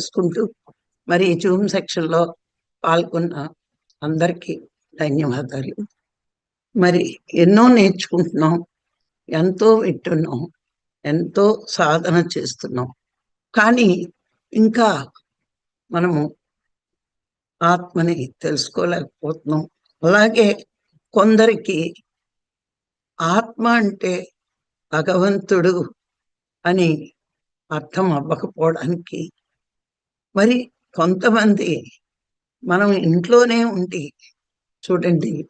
చేసుకుంటూ మరి ఈ జూమ్ సెక్షన్లో పాల్గొన్న అందరికీ ధన్యవాదాలు. మరి ఎన్నో నేర్చుకుంటున్నాం ఎంతో వింటున్నాం ఎంతో సాధన చేస్తున్నాం. కానీ ఇంకా మనము ఆత్మని తెలుసుకోలేకపోతున్నాం. అలాగే కొందరికి ఆత్మ అంటే భగవంతుడు అని అర్థం అవ్వకపోవడానికి మరి కొంతమంది మనం ఇంట్లోనే ఉండి చూడండి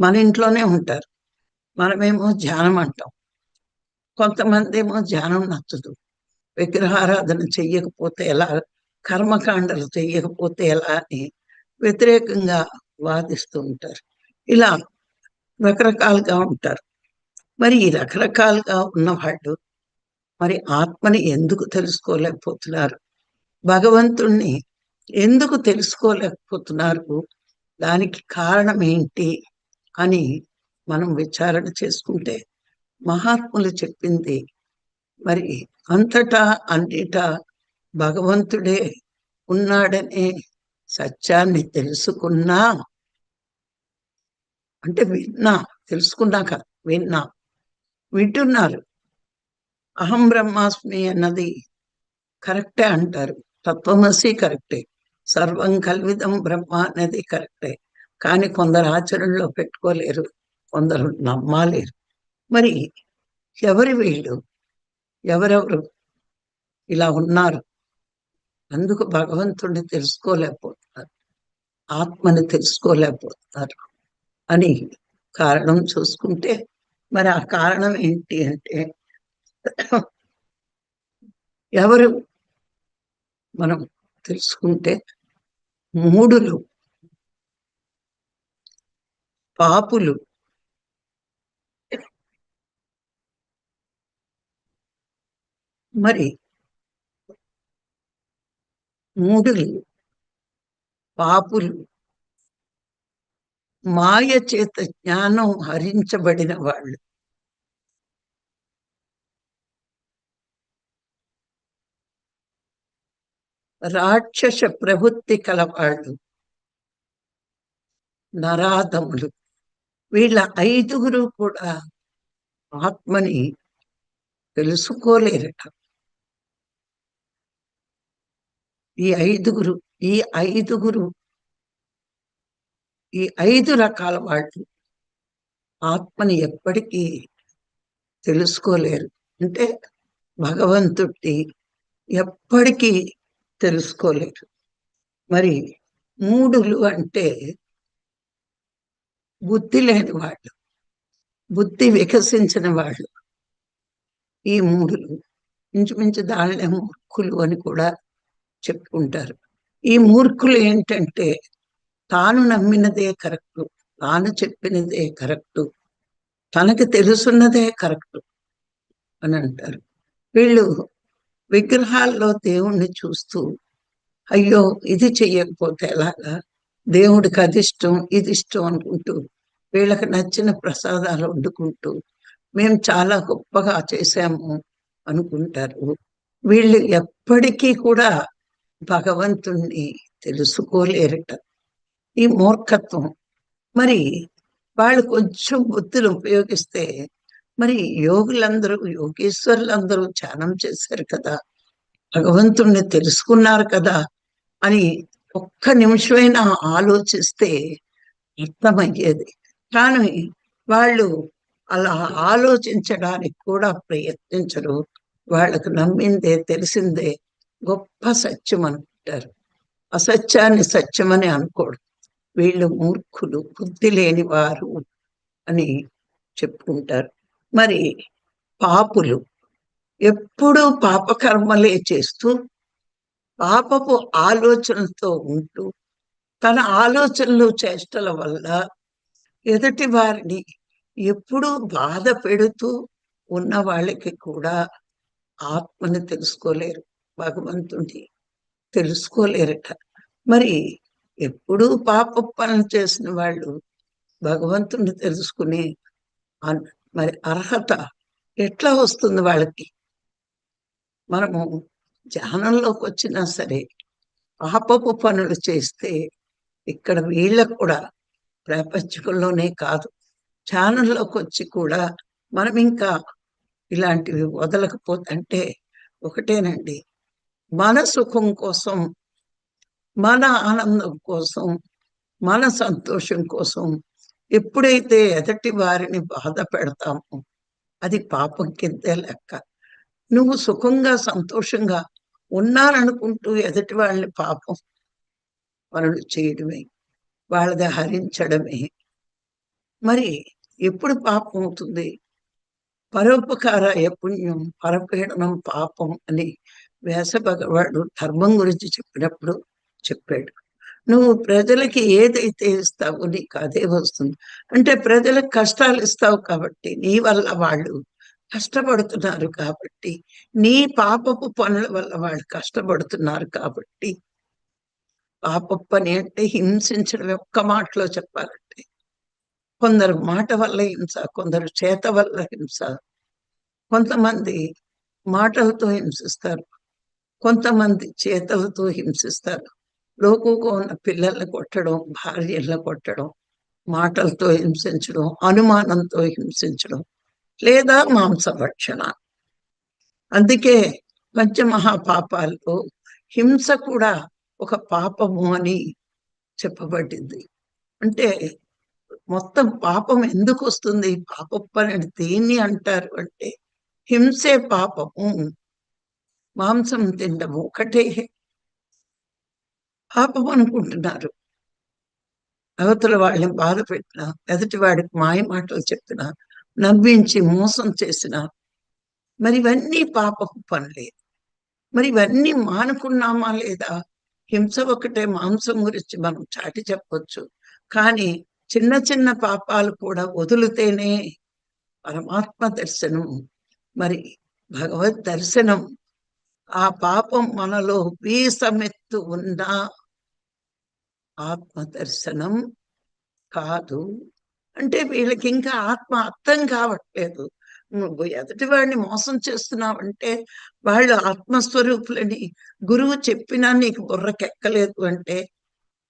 మన ఇంట్లోనే ఉంటారు. మనమేమో ధ్యానం అంటాం. కొంతమంది ఏమో ధ్యానం నచ్చదు. విగ్రహారాధన చెయ్యకపోతే ఎలా కర్మకాండలు చెయ్యకపోతే ఎలా అని వ్యతిరేకంగా వాదిస్తూ ఉంటారు. ఇలా రకరకాలుగా ఉంటారు. మరి ఈ రకరకాలుగా ఉన్నవాళ్ళు మరి ఆత్మని ఎందుకు తెలుసుకోలేకపోతున్నారు? భగవంతుణ్ణి ఎందుకు తెలుసుకోలేకపోతున్నారు? దానికి కారణం ఏంటి అని మనం విచారణ చేసుకుంటే మహాత్ములు చెప్పింది మరి అంతటా అన్నిటా భగవంతుడే ఉన్నాడనే సత్యాన్ని తెలుసుకున్నా అంటే విన్నా తెలుసుకున్నాక విన్నా వింటున్నారు. అహం బ్రహ్మాస్మి అన్నది కరెక్టే అంటారు. తత్వమసి కరెక్టే. సర్వం కల్విదం బ్రహ్మ అనేది కరెక్టే. కానీ కొందరు ఆచరణలో పెట్టుకోలేరు కొందరు నమ్మలేరు. మరి ఎవరి వీళ్ళు? ఎవరెవరు? ఇలా ఉన్నారు. అందుకు భగవంతుడిని తెలుసుకోలేకపోతున్నారు. ఆత్మని తెలుసుకోలేకపోతున్నారు అని కారణం చూసుకుంటే మరి ఆ కారణం ఏంటి అంటే ఎవరు మనం తెలుసుకుంటే మూడులు. పాపులు. మరి మూడులు. పాపులు. మాయ చేత జ్ఞానం హరించబడిన వాళ్ళు. రాక్షస ప్రవృత్తి కలవాళ్ళు నరాధములు. వీళ్ళ ఐదుగురు కూడా ఆత్మని తెలుసుకోలేరట. ఈ ఐదుగురు ఈ ఐదుగురు ఈ ఐదు రకాల వాళ్ళు ఆత్మని ఎప్పటికీ తెలుసుకోలేరు. అంటే భగవంతుడి ఎప్పటికీ తెలుసుకోలేరు మరి మూడులు అంటే బుద్ధి లేని వాళ్ళు బుద్ధి వికసించిన వాళ్ళు ఈ మూడులు. ఇంచుమించు దానినే మూర్ఖులు అని కూడా చెప్పుకుంటారు. ఈ మూర్ఖులు ఏంటంటే తాను నమ్మినదే కరెక్ట్ తాను చెప్పినదే కరెక్ట్ తనకి తెలుసున్నదే కరెక్ట్ అని అంటారు. వీళ్ళు విగ్రహాల్లో దేవుణ్ణి చూస్తూ అయ్యో ఇది చెయ్యకపోతే ఎలాగా దేవుడికి అది ఇష్టం ఇది ఇష్టం అనుకుంటూ వీళ్ళకి నచ్చిన ప్రసాదాలు వండుకుంటూ మేము చాలా గొప్పగా చేశాము అనుకుంటారు. వీళ్ళు ఎప్పటికీ కూడా భగవంతుణ్ణి తెలుసుకోలేరట. ఈ మూర్ఖత్వం. మరి వాళ్ళు కొంచెం బుద్ధులు ఉపయోగిస్తే మరి యోగులందరూ యోగేశ్వరులందరూ ధ్యానం చేశారు కదా భగవంతుణ్ణి తెలుసుకున్నారు కదా అని ఒక్క నిమిషమైనా ఆలోచిస్తే అర్థమయ్యేది. కానీ వాళ్ళు అలా ఆలోచించడానికి కూడా ప్రయత్నించరు. వాళ్ళకు నమ్మిందే తెలిసిందే గొప్ప సత్యం అనుకుంటారు అసత్యాన్ని సత్యమని అనుకోడు వీళ్ళు మూర్ఖులు బుద్ధి లేని వారు అని చెప్పుకుంటారు. మరి పాపులు ఎప్పుడూ పాపకర్మలే చేస్తూ పాపపు ఆలోచనతో ఉంటూ తన ఆలోచనలు చేష్టల వల్ల ఎదుటి వారిని ఎప్పుడూ బాధ పెడుతూ ఉన్న వాళ్ళకి కూడా ఆత్మని తెలుసుకోలేరు. భగవంతుని తెలుసుకోలేరట. మరి ఎప్పుడూ పాప పనులు చేసిన వాళ్ళు భగవంతుని తెలుసుకునే మరి అర్హత ఎట్లా వస్తుంది వాళ్ళకి? మనము ధ్యానంలోకి వచ్చినా సరే పాపపు పనులు చేస్తే ఇక్కడ వీళ్ళకు కూడా ప్రపంచంలోనే కాదు. ఛానల్లోకి వచ్చి కూడా మనం ఇంకా ఇలాంటివి వదలకపోతే అంటే ఒకటేనండి మన సుఖం కోసం మన ఆనందం కోసం మన సంతోషం కోసం ఎప్పుడైతే ఎదటి వారిని బాధ పెడతామో అది పాపం కిందే లెక్క. నువ్వు సుఖంగా సంతోషంగా ఉన్నారనుకుంటూ ఎదటి వాళ్ళని పాపం పనులు చేయడమే వాళ్ళది హరించడమే. మరి ఎప్పుడు పాపం అవుతుంది? పరోపకార యపుణ్యం పరపీడనం పాపం అని వ్యాస భగవాడు ధర్మం గురించి చెప్పినప్పుడు చెప్పాడు. నువ్వు ప్రజలకి ఏదైతే ఇస్తావో నీకు అదే వస్తుంది. అంటే ప్రజలకు కష్టాలు ఇస్తావు కాబట్టి నీ వల్ల వాళ్ళు కష్టపడుతున్నారు కాబట్టి నీ పాపపు పనుల వల్ల వాళ్ళు కష్టపడుతున్నారు కాబట్టి పాప పని అంటే హింసించడం ఒక్క మాటలో చెప్పాలంటే కొందరు మాట వల్ల హింస కొందరు చేత వల్ల హింస. కొంతమంది మాటలతో హింసిస్తారు కొంతమంది చేతలతో హింసిస్తారు. లోకుగా ఉన్న పిల్లల్ని కొట్టడం భార్యలను కొట్టడం మాటలతో హింసించడం అనుమానంతో హింసించడం లేదా మాంసభక్షణ. అందుకే పంచమహాపాపాల్లో హింస కూడా ఒక పాపము అని చెప్పబడింది. అంటే మొత్తం పాపం ఎందుకు వస్తుంది? పాప పని దేన్ని అంటారు అంటే హింసే పాపము. మాంసం తినడం ఒకటే. పాపం అనుకుంటున్నారు అవతల వాళ్ళని బాధ పెట్టిన ఎదుటి వాడికి మాయ మాటలు చెప్పిన నవ్వించి మోసం చేసిన మరి ఇవన్నీ పాపపు పనులే. మరి ఇవన్నీ మానుకున్నామా లేదా? హింస ఒకటే మాంసం గురించి మనం చాటి చెప్పొచ్చు. కానీ చిన్న చిన్న పాపాలు కూడా వదిలితేనే పరమాత్మ దర్శనం. మరి భగవద్ దర్శనం. ఆ పాపం మనలో వీసమెత్తు ఉన్నా ఆత్మ దర్శనం కాదు. అంటే వీళ్ళకి ఇంకా ఆత్మ అర్థం కావట్లేదు. నువ్వు ఎదుటి వాడిని మోసం చేస్తున్నావంటే వాళ్ళు ఆత్మస్వరూపులని గురువు చెప్పినా నీకు బుర్రకెక్కలేదు అంటే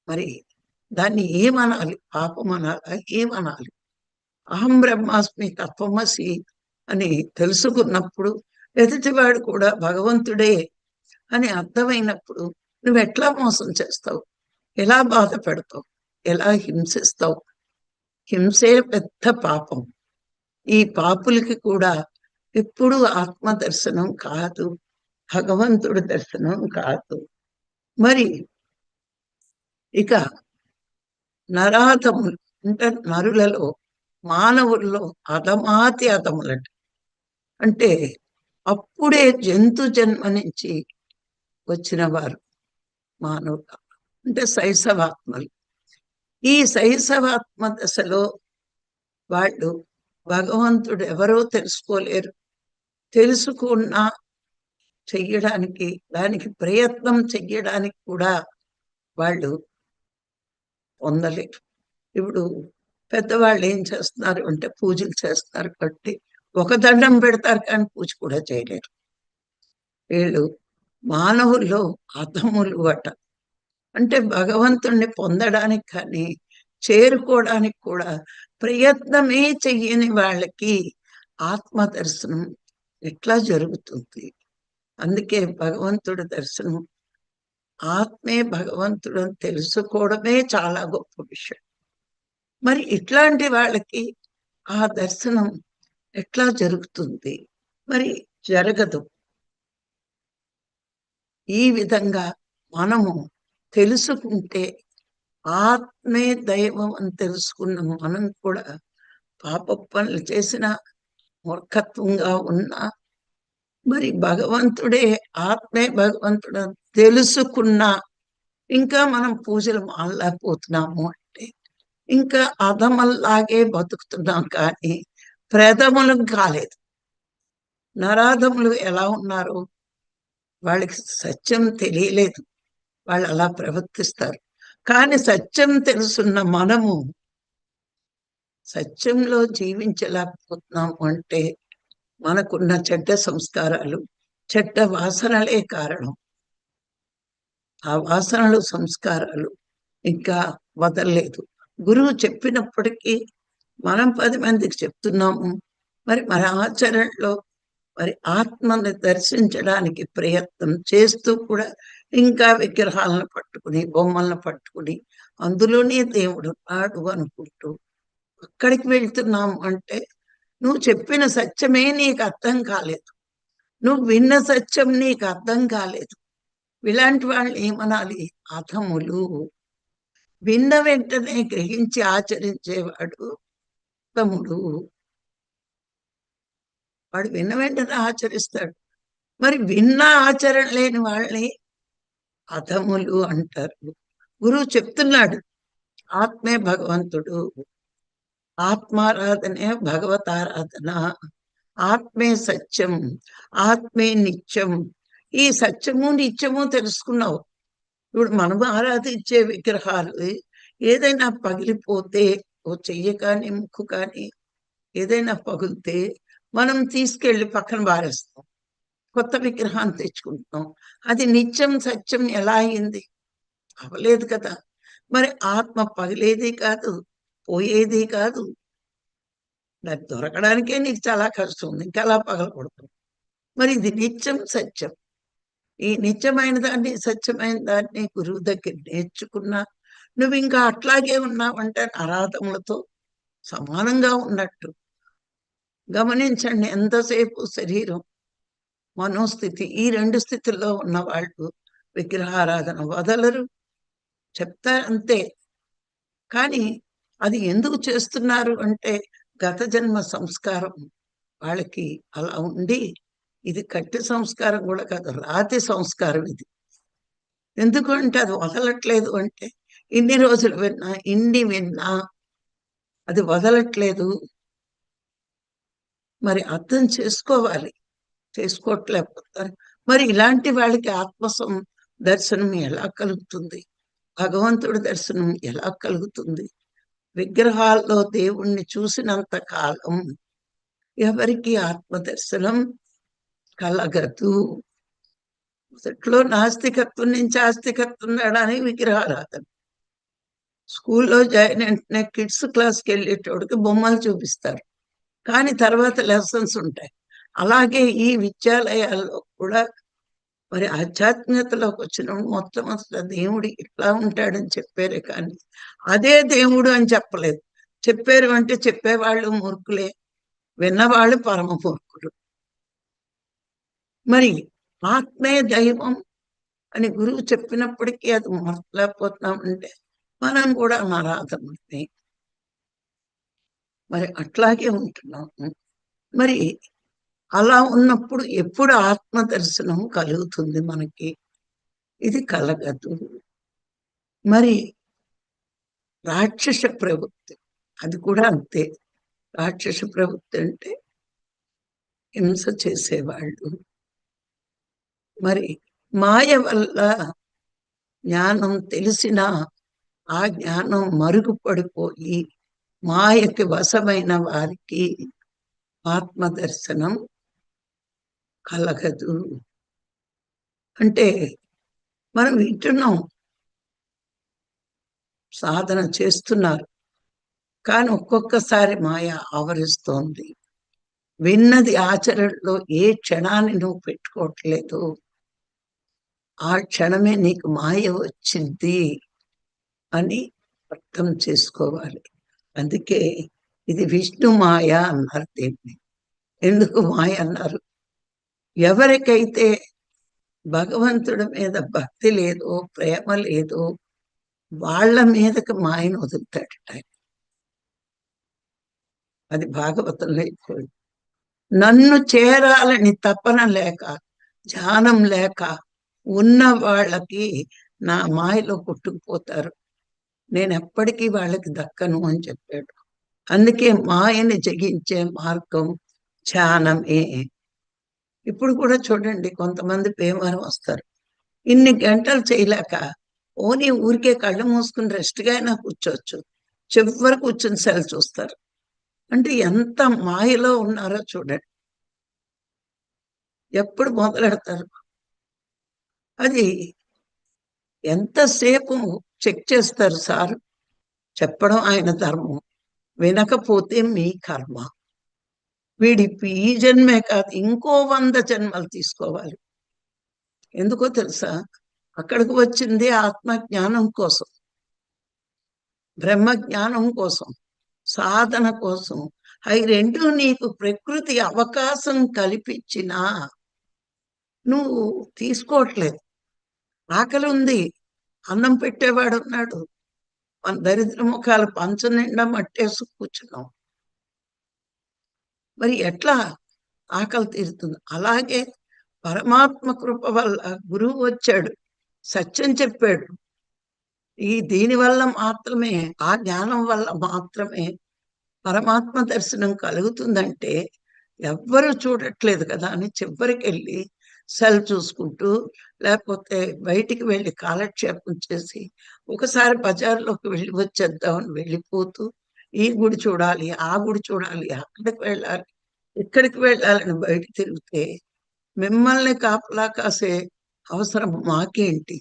మరి దాన్ని ఏమనాలి? పాపం అనాలా ఏమనాలి? అహం బ్రహ్మాస్మి తత్వమసి అని తెలుసుకున్నప్పుడు ఎదుటివాడు కూడా భగవంతుడే అని అర్థమైనప్పుడు నువ్వు ఎట్లా మోసం చేస్తావు? ఎలా బాధ పెడతావు? ఎలా హింసిస్తావు? హింసే పెద్ద పాపం. ఈ పాపులకి కూడా ఎప్పుడు ఆత్మ దర్శనం కాదు. భగవంతుడి దర్శనం కాదు. మరి ఇక నరాధములు అంటే నరులలో మానవుల్లో అధమాతి అధములట. అంటే అప్పుడే జంతు జన్మ నుంచి వచ్చిన వారు మానవులు. అంటే శైశవాత్మలు. ఈ శైశవాత్మ దశలో వాళ్ళు భగవంతుడు ఎవరో తెలుసుకోలేరు. తెలుసుకున్నా చెయ్యడానికి దానికి ప్రయత్నం చెయ్యడానికి కూడా వాళ్ళు పొందలేరు. ఇప్పుడు పెద్దవాళ్ళు ఏం చేస్తున్నారు అంటే పూజలు చేస్తున్నారు కాబట్టి ఒక దండం పెడతారు కానీ పూజ కూడా చేయలేరు. వీళ్ళు మానవుల్లో అధములు అట. అంటే భగవంతుణ్ణి పొందడానికి కానీ చేరుకోవడానికి కూడా ప్రయత్నమే చెయ్యని వాళ్ళకి ఆత్మ దర్శనం ఎట్లా జరుగుతుంది? అందుకే భగవంతుడి దర్శనం ఆత్మే భగవంతుడు అని తెలుసుకోవడమే చాలా గొప్ప విషయం. మరి ఇట్లాంటి వాళ్ళకి ఆ దర్శనం ఎట్లా జరుగుతుంది? మరి జరగదు. ఈ విధంగా మనము తెలుసుకుంటే ఆత్మే దైవం అని తెలుసుకున్న. మనం కూడా పాప పనులు చేసిన మూర్ఖత్వంగా ఉన్నా మరి భగవంతుడే ఆత్మే భగవంతుడు తెలుసుకున్నా ఇంకా మనం పూజలు మానలేకపోతున్నాము అంటే ఇంకా అధమల్లాగే బతుకుతున్నాం కానీ ప్రథములు కాలేదు. నరాధములు ఎలా ఉన్నారు? వాళ్ళకి సత్యం తెలియలేదు. వాళ్ళు అలా ప్రవర్తిస్తారు. కానీ సత్యం తెలుసున్న మనము సత్యంలో జీవించలేకపోతున్నాము అంటే మనకున్న చెడ్డ సంస్కారాలు చెడ్డ వాసనలే కారణం. ఆ వాసనలు సంస్కారాలు ఇంకా వదలలేదు. గురువు చెప్పినప్పటికీ మనం పది మందికి చెప్తున్నాము. మరి మన ఆచరణలో మరి ఆత్మని దర్శించడానికి ప్రయత్నం చేస్తూ కూడా ఇంకా విగ్రహాలను పట్టుకుని బొమ్మలను పట్టుకుని అందులోనే దేవుడు నాడు అనుకుంటూ అక్కడికి వెళ్తున్నాం అంటే నువ్వు చెప్పిన సత్యమే నీకు అర్థం కాలేదు. నువ్వు విన్న సత్యం నీకు అర్థం కాలేదు. ఇలాంటి వాళ్ళు ఏమనాలి? అధములు. విన్న వెంటనే గ్రహించి ఆచరించేవాడు తమ్ముడు వాడు విన్న వెంటనే ఆచరిస్తాడు. మరి విన్న ఆచరణ లేని వాళ్ళని అధములు అంటారు. గురువు చెప్తున్నాడు ఆత్మే భగవంతుడు. ఆత్మారాధనే భగవతారాధన. ఆత్మే సత్యం ఆత్మే నిత్యం. ఈ సత్యము నిత్యము తెలుసుకున్నావు. ఇప్పుడు మనం ఆరాధించే విగ్రహాలు ఏదైనా పగిలిపోతే ఓ చెయ్యి కానీ ముక్కు కానీ ఏదైనా పగిలితే మనం తీసుకెళ్ళి పక్కన బారేస్తాం కొత్త విగ్రహాన్ని తెచ్చుకుంటున్నాం. అది నిత్యం సత్యం ఎలా అయింది? అవలేదు కదా. మరి ఆత్మ పగిలేది కాదు పోయేది కాదు. నాకు దొరకడానికే నీకు చాలా కష్టం ఉంది ఇంకా అలా పగలకూడదు మరి ఇది నిత్యం సత్యం. ఈ నిత్యమైన దాన్ని సత్యమైన దాన్ని గురువు దగ్గర నేర్చుకున్నా నువ్వు ఇంకా అట్లాగే ఉన్నావంటే అరాధములతో సమానంగా ఉన్నట్టు. గమనించండి ఎంతసేపు శరీరం మనోస్థితి ఈ రెండు స్థితుల్లో ఉన్న వాళ్ళు విగ్రహారాధన వదలరు చెప్తారు అంతే. కానీ అది ఎందుకు చేస్తున్నారు అంటే గత జన్మ సంస్కారం వాళ్ళకి అలా ఉండి ఇది కట్టి సంస్కారం కూడా కాదు రాతి సంస్కారం ఇది. ఎందుకంటే అది వదలట్లేదు అంటే ఇన్ని రోజులు విన్నా ఇన్ని విన్నా అది వదలట్లేదు. మరి అర్థం చేసుకోవాలి. చేసుకోవట్లేకపోతారు మరి ఇలాంటి వాళ్ళకి ఆత్మసం దర్శనం ఎలా కలుగుతుంది? భగవంతుడి దర్శనం ఎలా కలుగుతుంది? విగ్రహాల్లో దేవుణ్ణి చూసినంత కాలం ఎవరికి ఆత్మ దర్శనం కలగదు. మొదట్లో నాస్తికత్వం నుంచి ఆస్తికత్వం రావడానికి విగ్రహారాధన స్కూల్లో జాయిన్ వెంటనే కిడ్స్ క్లాస్కి వెళ్ళేటోడికి బొమ్మలు చూపిస్తారు. కానీ తర్వాత లెసన్స్ ఉంటాయి. అలాగే ఈ విద్యాలయాల్లో కూడా మరి ఆధ్యాత్మికతలోకి వచ్చిన మొత్తం అసలు దేవుడు ఇట్లా ఉంటాడని చెప్పారు కానీ అదే దేవుడు అని చెప్పలేదు. చెప్పారు అంటే చెప్పేవాళ్ళు మూర్ఖులే విన్నవాళ్ళు పరమ మూర్ఖులు. మరి ఆత్మే దైవం అని గురువు చెప్పినప్పటికీ అది మరలేకపోతున్నామంటే మనం కూడా ఆరాధముడిని మరి అట్లాగే ఉంటున్నాము. మరి అలా ఉన్నప్పుడు ఎప్పుడు ఆత్మ దర్శనం కలుగుతుంది మనకి? ఇది కలగదు. మరి రాక్షస ప్రవృత్తి అది కూడా అంతే. రాక్షస ప్రవృత్తి అంటే హింస చేసేవాళ్ళు. మరి మాయ వల్ల జ్ఞానం తెలిసిన ఆ జ్ఞానం మరుగుపడిపోయి మాయకి వశమైన వారికి ఆత్మదర్శనం కలగదు. అంటే మనం వింటున్నాం. సాధన చేస్తున్నారు. కానీ ఒక్కొక్కసారి మాయ ఆవరిస్తోంది. విన్నది ఆచరణలో ఏ క్షణాన్ని నువ్వు పెట్టుకోవట్లేదు. ఆ క్షణమే నీకు మాయ వచ్చింది అని అర్థం చేసుకోవాలి. అందుకే ఇది విష్ణు మాయ అన్నారు దీన్ని. ఎందుకు మాయ అన్నారు? ఎవరికైతే భగవంతుడి మీద భక్తి లేదో ప్రేమ లేదో వాళ్ళ మీదకి మాయను వదులుతాడట అది భాగవతంలో ఇప్పుడు నన్ను చేరాలని తపన లేక ధ్యానం లేక ఉన్న వాళ్ళకి నా మాయలో కొట్టుకుపోతారు. నేను ఎప్పటికీ వాళ్ళకి దక్కను అని చెప్పాడు. అందుకే మాయని జగించే మార్గం ధ్యానమే. ఇప్పుడు కూడా చూడండి కొంతమంది ప్రేమను వస్తారు. ఇన్ని గంటలు చేయలేక ఓనీ ఊరికే కళ్ళు మూసుకుని రెస్ట్గా అయినా కూర్చోవచ్చు. చివరి కూర్చుని సెల్ చూస్తారు. అంటే ఎంత మాయలో ఉన్నారో చూడండి. ఎప్పుడు మొదలెడతారు? అది ఎంతసేపు చెక్ చేస్తారు సార్? చెప్పడం ఆయన ధర్మం. వినకపోతే మీ కర్మ. వీడి ఈ జన్మే కాదు ఇంకో వంద జన్మలు తీసుకోవాలి. ఎందుకో తెలుసా? అక్కడికి వచ్చింది ఆత్మ జ్ఞానం కోసం బ్రహ్మ జ్ఞానం కోసం సాధన కోసం. అవి రెండు నీకు ప్రకృతి అవకాశం కల్పించినా నువ్వు తీసుకోవట్లేదు. ఆకలి ఉంది అన్నం పెట్టేవాడు ఉన్నాడు. మన దరిద్ర ముఖాలు పంచ నిండా మట్టేసి కూర్చున్నాం. మరి ఎట్లా ఆకలి తీరుతుంది? అలాగే పరమాత్మ కృప వల్ల గురువు వచ్చాడు. సత్యం చెప్పాడు. ఈ దీని వల్ల మాత్రమే ఆ జ్ఞానం వల్ల మాత్రమే పరమాత్మ దర్శనం కలుగుతుందంటే ఎవ్వరు చూడట్లేదు కదా అని చివరికి వెళ్ళి సెల్ చూసుకుంటూ లేకపోతే బయటికి వెళ్ళి కాలక్షేపం చేసి ఒకసారి బజార్లోకి వెళ్ళి వచ్చేద్దామని వెళ్ళిపోతూ ఈ గుడి చూడాలి ఆ గుడి చూడాలి అక్కడికి వెళ్ళాలి ఇక్కడికి వెళ్ళాలని బయట తిరిగితే మిమ్మల్ని కాపలా కాసే అవసరం మాకేంటి?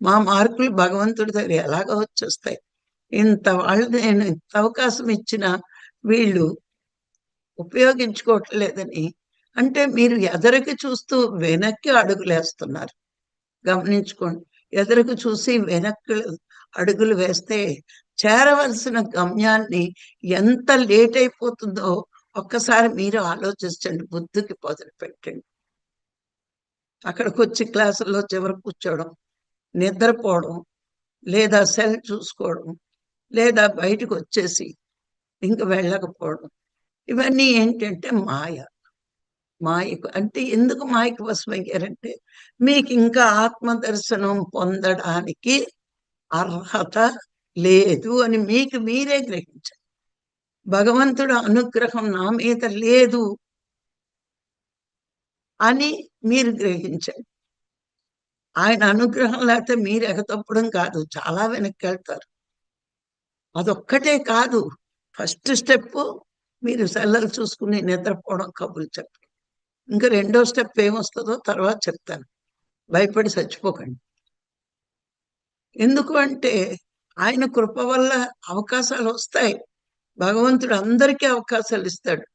మా మార్కులు భగవంతుడి దగ్గర ఎలాగ వచ్చేస్తాయి. ఇంత వాళ్ళు నేను ఇంత అవకాశం ఇచ్చిన వీళ్ళు ఉపయోగించుకోవట్లేదని అంటే మీరు ఎదరికి చూస్తూ వెనక్కి అడుగులేస్తున్నారు. గమనించుకోండి ఎదురుకు చూసి వెనక్కి అడుగులు వేస్తే చేరవలసిన గమ్యాన్ని ఎంత లేట్ అయిపోతుందో ఒక్కసారి మీరు ఆలోచించండి బుద్ధికి పొదలు పెట్టండి. అక్కడికి వచ్చి క్లాసుల్లో చివరి కూర్చోవడం నిద్రపోవడం లేదా సెల్ చూసుకోవడం లేదా బయటకు వచ్చేసి ఇంక వెళ్ళకపోవడం ఇవన్నీ ఏంటంటే మాయ. మాయకు అంటే ఎందుకు మాయకు వశమయ్యారంటే మీకు ఇంకా ఆత్మదర్శనం పొందడానికి అర్హత లేదు అని మీకు మీరే గ్రహించండి భగవంతుడు అనుగ్రహం నా మీద లేదు అని మీరు గ్రహించండి ఆయన అనుగ్రహం లేకపోతే మీరు ఎగతప్పడం కాదు చాలా వెనక్కి వెళ్తారు అదొక్కటే కాదు ఫస్ట్ స్టెప్ మీరు సెల్లలు చూసుకుని నిద్రపోవడం కబుర్లు చెప్పండి. ఇంకా రెండో స్టెప్ ఏమొస్తుందో తర్వాత చెప్తాను. భయపడి చచ్చిపోకండి. ఎందుకు అంటే ఆయన కృప వల్ల అవకాశాలు వస్తాయి. భగవంతుడు అందరికీ అవకాశాలు ఇస్తాడు.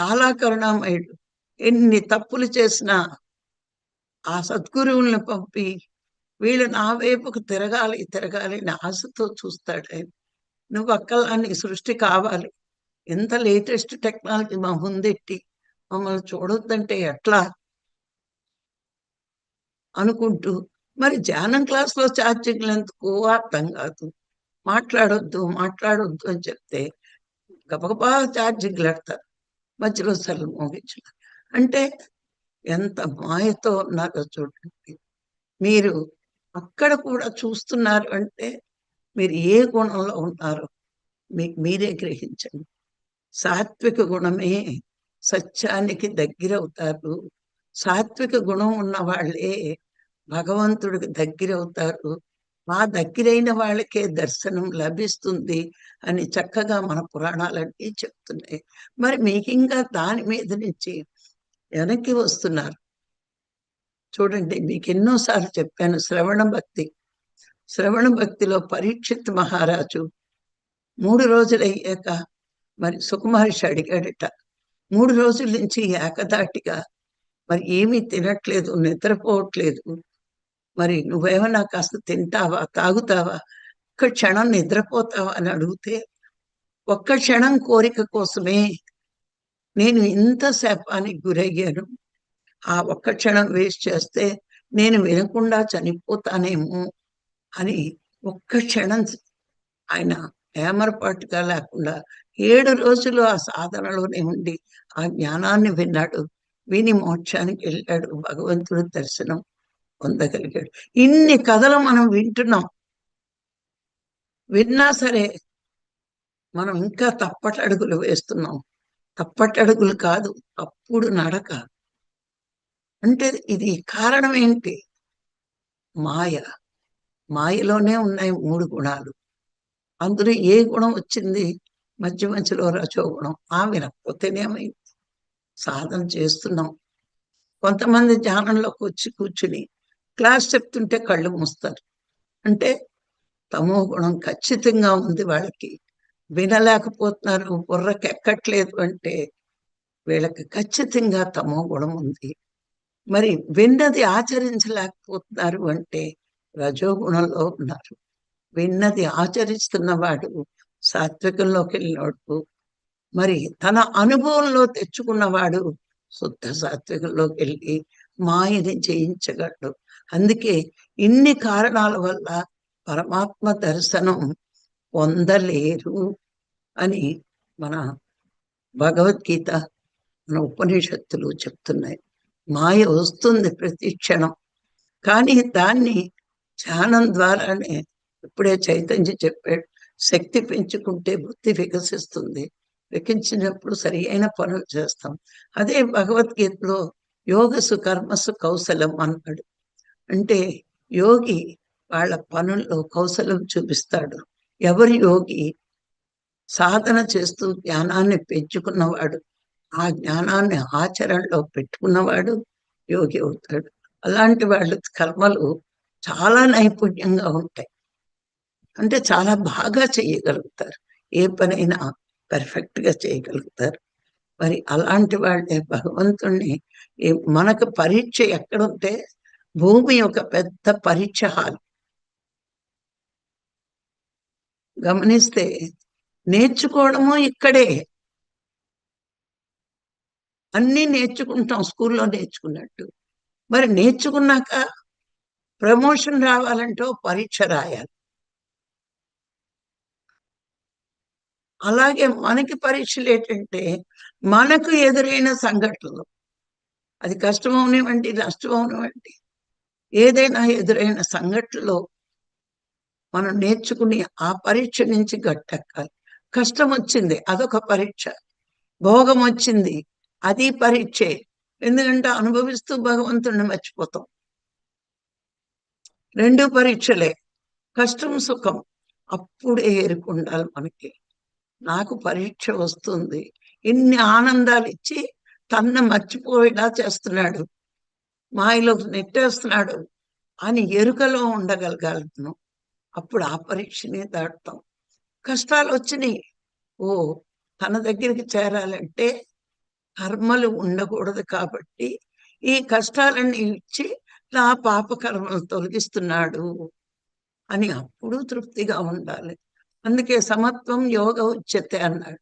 చాలా కరుణామయుడు. ఎన్ని తప్పులు చేసినా ఆ సద్గురువుల్ని పంపి వీళ్ళు నా వైపుకు తిరగాలి తిరగాలి అని ఆశతో చూస్తాడు ఆయన. నువ్వు అక్కలాన్ని సృష్టి కావాలి. ఎంత లేటెస్ట్ టెక్నాలజీ మా ముందెట్టి మమ్మల్ని చూడొద్దంటే ఎట్లా? అనుకుంటూ. మరి ధ్యానం క్లాస్లో ఛార్జింగ్లు ఎందుకు అర్థం కాదు. మాట్లాడొద్దు మాట్లాడొద్దు అని చెప్తే గబగబా ఛార్జింగ్లు పెడతారు. మధ్యలో సెల్ మోగించిన అంటే ఎంత మాయతో ఉన్నారో చూడండి. మీరు అక్కడ కూడా చూస్తున్నారు అంటే మీరు ఏ గుణంలో ఉన్నారో మీకు మీరే గ్రహించండి. సాత్విక గుణమే సత్యానికి దగ్గరవుతారు. సాత్విక గుణం ఉన్న వాళ్ళే భగవంతుడికి దగ్గరవుతారు. మా దగ్గరైన వాళ్ళకే దర్శనం లభిస్తుంది అని చక్కగా మన పురాణాలన్నీ చెప్తున్నాయి. మరి మీకు ఇంకా దాని మీద నుంచి వెనక్కి వస్తున్నారు. చూడండి మీకు ఎన్నోసార్లు చెప్పాను శ్రవణ భక్తి. శ్రవణ భక్తిలో పరీక్షిత్ మహారాజు మూడు రోజులు అయ్యాక మరి సుకుమహర్షి అడిగాడట మూడు రోజుల నుంచి ఏకదాటిగా మరి ఏమీ తినట్లేదు నిద్రపోవట్లేదు. మరి నువ్వేమన్నా కాస్త తింటావా తాగుతావా ఒక్క క్షణం నిద్రపోతావా అని అడిగితే ఒక్క క్షణం కోరిక కోసమే నేను ఇంత శాపానికి గురయ్యాను. ఆ ఒక్క క్షణం వేస్ట్ చేస్తే నేను వినకుండా చనిపోతానేమో అని ఒక్క క్షణం ఆయన ఏమరపాటుగా లేకుండా ఏడు రోజులు ఆ సాధనలోనే ఉండి ఆ జ్ఞానాన్ని విన్నాడు. విని మోక్షానికి వెళ్ళాడు భగవంతుడు దర్శనం. పొందగలిగాడు ఇన్ని కథలు మనం వింటున్నాం. విన్నా సరే మనం ఇంకా తప్పటడుగులు వేస్తున్నాం. తప్పటడుగులు కాదు తప్పుడు నడక. అంటే ఇది కారణం ఏంటి? మాయ. మాయలోనే ఉన్నాయి మూడు గుణాలు. అందులో ఏ గుణం వచ్చింది? మధ్య మధ్యలో రజోగుణం ఆ వినకపోతేనేమైంది సాధన చేస్తున్నాం. కొంతమంది ధ్యానంలోకి వచ్చి కూర్చుని క్లాస్ చెప్తుంటే కళ్ళు మూస్తారు. అంటే తమో గుణం ఖచ్చితంగా ఉంది వాళ్ళకి. వినలేకపోతున్నారు బుర్రకి ఎక్కట్లేదు అంటే వీళ్ళకి ఖచ్చితంగా తమో గుణం ఉంది. మరి విన్నది ఆచరించలేకపోతున్నారు అంటే రజోగుణంలో ఉన్నారు. విన్నది ఆచరిస్తున్నవాడు సాత్వికంలోకి వెళ్ళినోడు. మరి తన అనుభవంలో తెచ్చుకున్నవాడు శుద్ధ సాత్వికంలోకి వెళ్ళి మాయని జయించగలడు. అందుకే ఇన్ని కారణాల వల్ల పరమాత్మ దర్శనం పొందలేరు అని మన భగవద్గీత మన ఉపనిషత్తులు చెప్తున్నాయి. మాయ వస్తుంది ప్రతి క్షణం. కానీ దాన్ని ధ్యానం ద్వారానే ఇప్పుడే చైతన్య చెప్పాడు శక్తి పెంచుకుంటే బుద్ధి వికసిస్తుంది. వికసించినప్పుడు సరి అయిన పనులు చేస్తాం. అదే భగవద్గీతలో యోగసు కర్మసు కౌశలం అన్నాడు. అంటే యోగి వాళ్ళ పనుల్లో కౌశలం చూపిస్తాడు. ఎవరి యోగి? సాధన చేస్తూ జ్ఞానాన్ని పెంచుకున్నవాడు. ఆ జ్ఞానాన్ని ఆచరణలో పెట్టుకున్నవాడు యోగి అవుతాడు. అలాంటి వాళ్ళ కర్మలు చాలా నైపుణ్యంగా ఉంటాయి. అంటే చాలా బాగా చేయగలుగుతారు. ఏ పనైనా పర్ఫెక్ట్గా చేయగలుగుతారు. మరి అలాంటి వాళ్ళే భగవంతుణ్ణి మనకు పరీక్ష ఎక్కడుంటే భూమి ఒక పెద్ద పరీక్ష హాల్ గమనిస్తే నేర్చుకోవడము ఇక్కడే. అన్నీ నేర్చుకుంటాం స్కూల్లో నేర్చుకున్నట్టు. మరి నేర్చుకున్నాక ప్రమోషన్ రావాలంటే పరీక్ష రాయాలి. అలాగే మనకి పరీక్షలు ఏంటంటే మనకు ఎదురైన సంఘటనలు. అది కష్టమవునివ్వండి నష్టమవునివ్వండి. ఏదైనా ఎదురైన సంఘటనలో మనం నేర్చుకుని ఆ పరీక్ష నుంచి గట్టెక్కాలి. కష్టం వచ్చింది అదొక పరీక్ష. భోగం వచ్చింది అది పరీక్షే. ఎందుకంటే అనుభవిస్తూ భగవంతుడిని మర్చిపోతాం. రెండు పరీక్షలే కష్టం సుఖం. అప్పుడే ఏరుకుండాలి మనకి. నాకు పరీక్ష వస్తుంది. ఇన్ని ఆనందాలు ఇచ్చి తన్ను మర్చిపోయేలా చేస్తున్నాడు. మాయలోకి నెట్టేస్తున్నాడు అని ఎరుకలో ఉండగలగాలను. అప్పుడు ఆ పరీక్షనే దాటుతాం. కష్టాలు వచ్చినాయి. ఓ తన దగ్గరికి చేరాలంటే కర్మలు ఉండకూడదు కాబట్టి ఈ కష్టాలన్నీ ఇచ్చి నా పాప కర్మలు తొలగిస్తున్నాడు అని అప్పుడు తృప్తిగా ఉండాలి. అందుకే సమత్వం యోగ ఉచ్యతే అన్నాడు.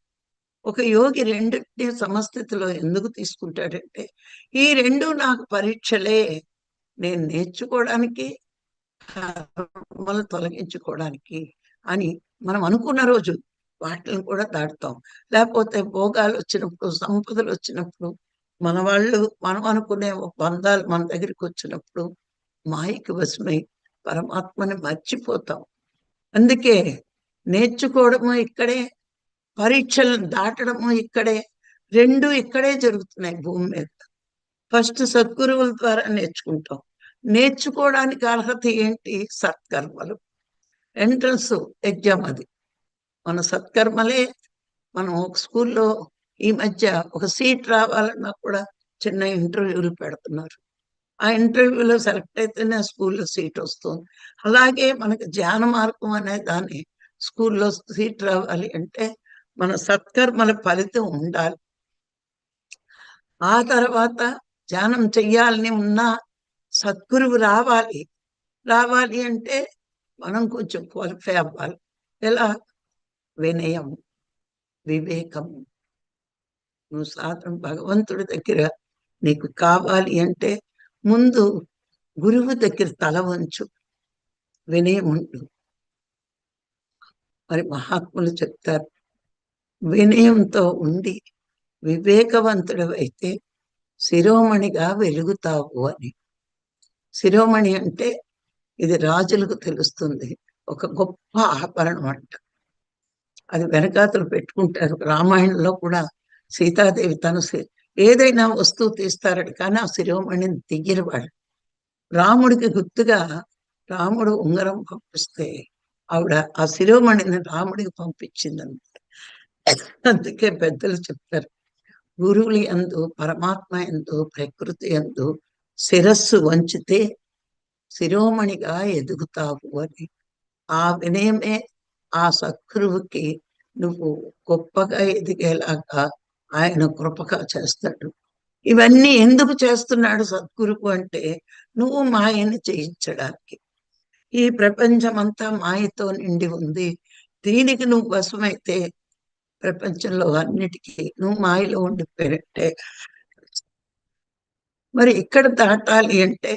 ఒక యోగి రెండింటిని సమస్థితిలో ఎందుకు తీసుకుంటాడంటే ఈ రెండు నాకు పరీక్షలే. నేను నేర్చుకోవడానికి కర్మలు తొలగించుకోవడానికి అని మనం అనుకున్న రోజు వాటిని కూడా దాటుతాం. లేకపోతే భోగాలు వచ్చినప్పుడు సంపదలు వచ్చినప్పుడు మన వాళ్ళు మనం అనుకునే బంధాలు మన దగ్గరికి వచ్చినప్పుడు మాయకి వశమై పరమాత్మని మర్చిపోతాం. అందుకే నేర్చుకోవడము ఇక్కడే పరీక్షలను దాటడము ఇక్కడే రెండు ఇక్కడే జరుగుతున్నాయి భూమి మీద. ఫస్ట్ సద్గురువుల ద్వారా నేర్చుకుంటాం. నేర్చుకోవడానికి అర్హత ఏంటి? సత్కర్మలు. ఎంట్రన్స్ ఎగ్జామ్ అది. మన సత్కర్మలే మనం ఒక స్కూల్లో ఈ మధ్య ఒక సీట్ రావాలన్నా కూడా చిన్న ఇంటర్వ్యూలు పెడుతున్నారు. ఆ ఇంటర్వ్యూలో సెలెక్ట్ అయితేనే స్కూల్లో సీట్ వస్తుంది. అలాగే మనకి ధ్యాన మార్గం అనే దాన్ని స్కూల్లో సీట్ రావాలి అంటే మన సత్కర్మల ఫలితం ఉండాలి. ఆ తర్వాత ధ్యానం చెయ్యాలని ఉన్నా సద్గురువు రావాలి. రావాలి అంటే మనం కొంచెం క్వాలిఫై అవ్వాలి. ఎలా? వినయం వివేకం. నువ్వు సాధన భగవంతుడి దగ్గర నీకు కావాలి అంటే ముందు గురువు దగ్గర తల వంచు. వినయం ఉండు. మరి మహాత్ములు చెప్తారు వినయంతో ఉండి వివేకవంతుడు అయితే శిరోమణిగా వెలుగుతావు అని. శిరోమణి అంటే ఇది రాజులకు తెలుస్తుంది. ఒక గొప్ప ఆభరణం అంట. అది వెనకాతలు పెట్టుకుంటారు. రామాయణంలో కూడా సీతాదేవి తను ఏదైనా వస్తువు తీస్తారట కానీ ఆ శిరోమణిని దిగినవాడు రాముడికి గుర్తుగా రాముడు ఉంగరం పంపిస్తే ఆవిడ ఆ శిరోమణిని రాముడికి పంపించిందంట. అందుకే పెద్దలు చెప్తారు గురువులు ఎందు పరమాత్మ ఎందు ప్రకృతి ఎందు శిరస్సు వంచితే శిరోమణిగా ఎదుగుతావు అని. ఆ వినయమే ఆ సద్గురువుకి నువ్వు గొప్పగా ఎదిగేలాగా ఆయన కృపగా చేస్తాడు. ఇవన్నీ ఎందుకు చేస్తున్నాడు సద్గురువు అంటే నువ్వు మాయని చేయించడానికి. ఈ ప్రపంచం అంతా మాయతో నిండి ఉంది. దీనికి నువ్వు వశమైతే ప్రపంచంలో అన్నిటికీ నువ్వు మాయలో ఉండిపోయినట్టే. మరి ఇక్కడ దాటాలి అంటే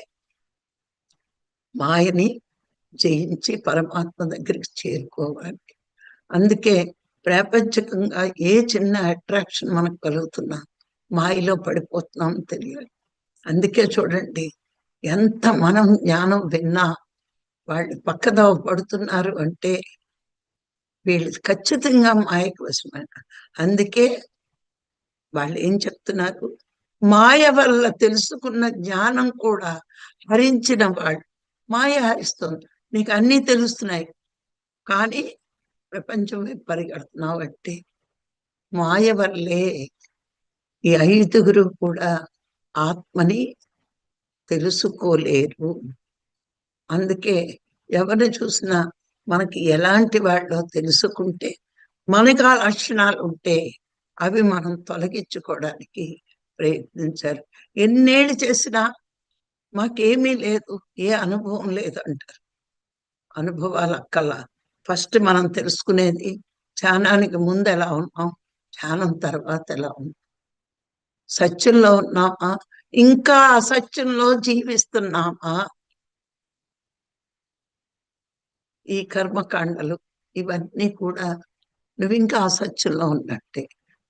మాయని జయించి పరమాత్మ దగ్గరికి చేరుకోవాలి. అందుకే ప్రాపంచికంగా ఏ చిన్న అట్రాక్షన్ మనకు కలుగుతున్నా మాయలో పడిపోతున్నాం తెలియాలి. అందుకే చూడండి ఎంత మనం జ్ఞానం విన్నా వాళ్ళు పక్కదావ పడుతున్నారు అంటే వీళ్ళు ఖచ్చితంగా మాయకు వశమైన అందుకే వాళ్ళు ఏం చెప్తున్నారు? మాయ వల్ల తెలుసుకున్న జ్ఞానం కూడా హరించిన వాళ్ళు. మాయ హరిస్తుంది. నీకు అన్నీ తెలుస్తున్నాయి. కానీ ప్రపంచం పరిగెడుతున్నావు అంటే మాయ వల్లే ఈ ఐదుగురు కూడా ఆత్మని తెలుసుకోలేరు. అందుకే ఎవరిని చూసినా మనకి ఎలాంటి వాళ్ళో తెలుసుకుంటే మనకు ఆ లక్షణాలు ఉంటే అవి మనం తొలగించుకోవడానికి ప్రయత్నించారు ఎన్నేళ్ళు చేసినా మాకేమీ లేదు ఏ అనుభవం లేదు అంటారు అనుభవాల కల్లా ఫస్ట్ మనం తెలుసుకునేది ధ్యానానికి ముందు ఎలా ఉన్నాం ధ్యానం తర్వాత ఎలా ఉన్నాం. సత్యంలో ఉన్నామా? ఇంకా అసత్యంలో జీవిస్తున్నామా? ఈ కర్మకాండలు ఇవన్నీ కూడా నువ్వు ఇంకా అసత్యంలో ఉన్నట్టే.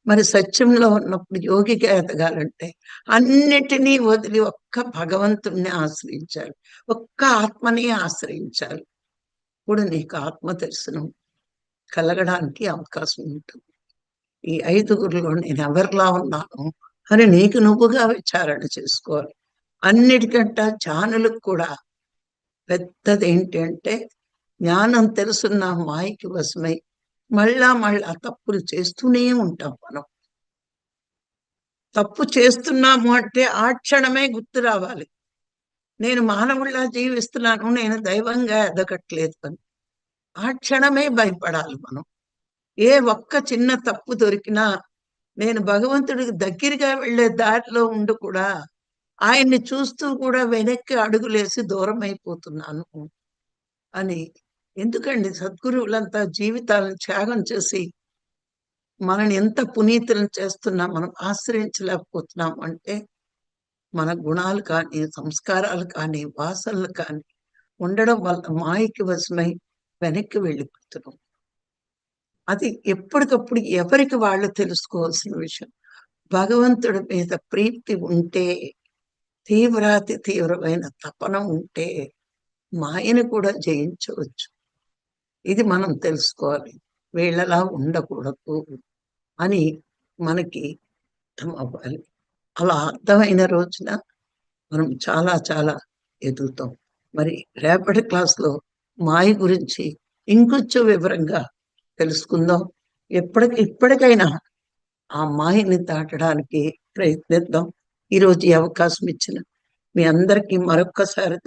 మరి సత్యంలో ఉన్నప్పుడు యోగిగా ఎదగాలంటే అన్నిటినీ వదిలి ఒక్క భగవంతుణ్ణి ఆశ్రయించాలి. ఒక్క ఆత్మని ఆశ్రయించాలి. ఇప్పుడు నీకు ఆత్మ దర్శనం కలగడానికి అవకాశం ఉంటుంది. ఈ ఐదుగురిలో నేను ఎవరిలా ఉన్నాను అని నీకు నువ్వుగా విచారణ చేసుకోవాలి. అన్నిటికంట జ్ఞానులకు కూడా పెద్దది ఏంటి అంటే జ్ఞానం తెలుసున్న మాయకి వశమై మళ్ళా మళ్ళా తప్పులు చేస్తూనే ఉంటాం మనం. తప్పు చేస్తున్నాము అంటే ఆ క్షణమే గుర్తు రావాలి. నేను మానవుల్లా జీవిస్తున్నాను నేను దైవంగా ఎదగట్లేదు అని. ఆ క్షణమే భయపడాలి మనం. ఏ ఒక్క చిన్న తప్పు దొరికినా నేను భగవంతుడికి దగ్గరగా వెళ్ళే దారిలో ఉండి కూడా ఆయన్ని చూస్తూ కూడా వెనక్కి అడుగులేసి దూరం అయిపోతున్నాను అని ఎందుకండి సద్గురువులంతా జీవితాలను త్యాగం చేసి మనని ఎంత పునీతులను చేస్తున్నా మనం ఆశ్రయించలేకపోతున్నాం అంటే మన గుణాలు కానీ సంస్కారాలు కానీ వాసనలు కానీ ఉండడం వల్ల మాయకి వశమై వెనక్కి వెళ్ళిపోతున్నాం. అది ఎప్పటికప్పుడు ఎవరికి వాళ్ళు తెలుసుకోవాల్సిన విషయం. భగవంతుడి మీద ప్రీతి ఉంటే తీవ్రాతి తీవ్రమైన తపన ఉంటే మాయని కూడా జయించవచ్చు. ఇది మనం తెలుసుకోవాలి. వీళ్ళలా ఉండకూడదు అని మనకి అవ్వాలి. అలా అర్థమైన రోజున మనం చాలా చాలా ఎదుగుతాం. మరి రేపటి క్లాస్లో మాయ గురించి ఇంకొంచెం వివరంగా తెలుసుకుందాం. ఎప్పటికి ఇప్పటికైనా ఆ మాయని దాటడానికి ప్రయత్నిద్దాం. ఈరోజు ఈ అవకాశం ఇచ్చిన మీ అందరికీ మరొక్కసారి